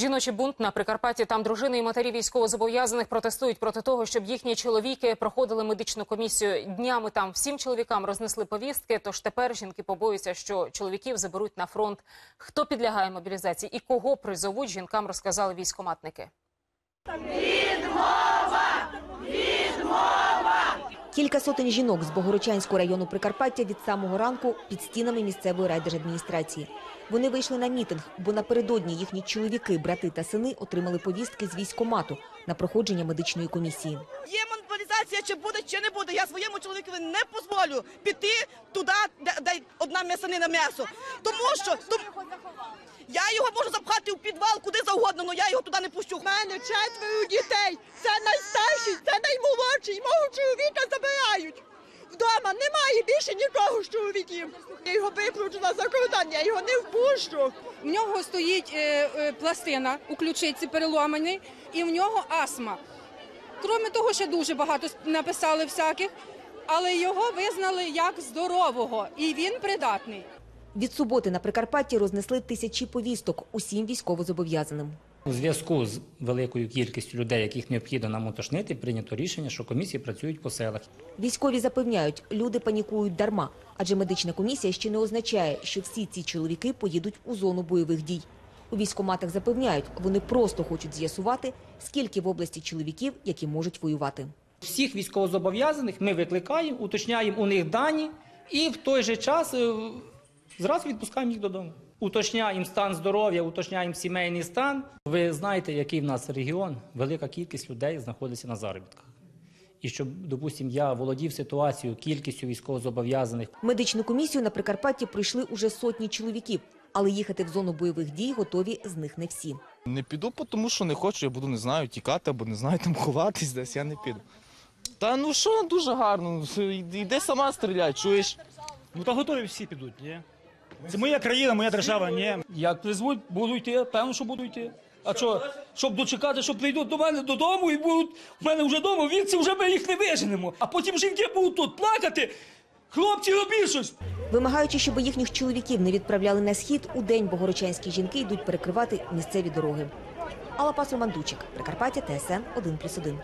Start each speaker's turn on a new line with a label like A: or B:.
A: Жіночий бунт на Прикарпатті. Там дружини і матері військовозобов'язаних протестують проти того, щоб їхні чоловіки проходили медичну комісію. Днями там всім чоловікам рознесли повістки. Тож тепер жінки побоюються, що чоловіків заберуть на фронт. Хто підлягає мобілізації і кого призовуть, жінкам розказали військоматники.
B: Кілька сотень жінок з Богородчанського району Прикарпаття від самого ранку під стінами місцевої райдержадміністрації. Вони вийшли на мітинг, бо напередодні їхні чоловіки, брати та сини отримали повістки з військомату на проходження медичної комісії.
C: Є мобілізація, чи буде, чи не буде. Я своєму чоловікові не дозволю піти туди, де, де одна м'ясанина м'ясо. Тому що том- я його можу запхати в підвал куди завгодно, але я його туди не пущу. У мене четверо дітей. Це найстарший, з чоловіків. Я його випручила за кордон, я його не впущу.
D: В нього стоїть е, е, пластина у ключиці переломаний, і в нього астма. Крім того, ще дуже багато написали всяких, але його визнали як здорового, і він придатний.
B: Від суботи на Прикарпатті рознесли тисячі повісток усім військовозобов'язаним.
E: У зв'язку з великою кількістю людей, яких необхідно нам уточнити, прийнято рішення, що комісії працюють по селах.
B: Військові запевняють, люди панікують дарма, адже медична комісія ще не означає, що всі ці чоловіки поїдуть у зону бойових дій. У військоматах запевняють, вони просто хочуть з'ясувати, скільки в області чоловіків, які можуть воювати.
E: Всіх військовозобов'язаних ми викликаємо, уточняємо у них дані і в той же час е, зразу відпускаємо їх додому. Уточняємо стан здоров'я, уточняємо сімейний стан. Ви знаєте, який в нас регіон, велика кількість людей знаходиться на заробітках. І щоб, допустимо, я володів ситуацією, кількістю військовозобов'язаних,
B: Медичну комісію на Прикарпатті пройшли уже сотні чоловіків, але їхати в зону бойових дій готові з них не всі.
F: Не піду, тому що не хочу, я буду, не знаю, тікати або не знаю, там ховатись десь, я не піду. Та ну що, дуже гарно, йди сама стріляй, чуєш?
G: Ну то готові всі підуть, ні? Це моя країна, моя держава, ні. Як призвуть, буду йти, певно, що буду йти. А що, щоб дочекати, що прийдуть до мене додому і будуть в мене вже вдома, віці вже ми їх не виженемо. А потім жінки будуть тут плакати. Хлопці, робіть щось!
B: Вимагаючи, щоб їхніх чоловіків не відправляли на схід, у день богородчанські жінки йдуть перекривати місцеві дороги. Алла Пас Роман Дучик, Прикарпаття, ТСН 1+,1.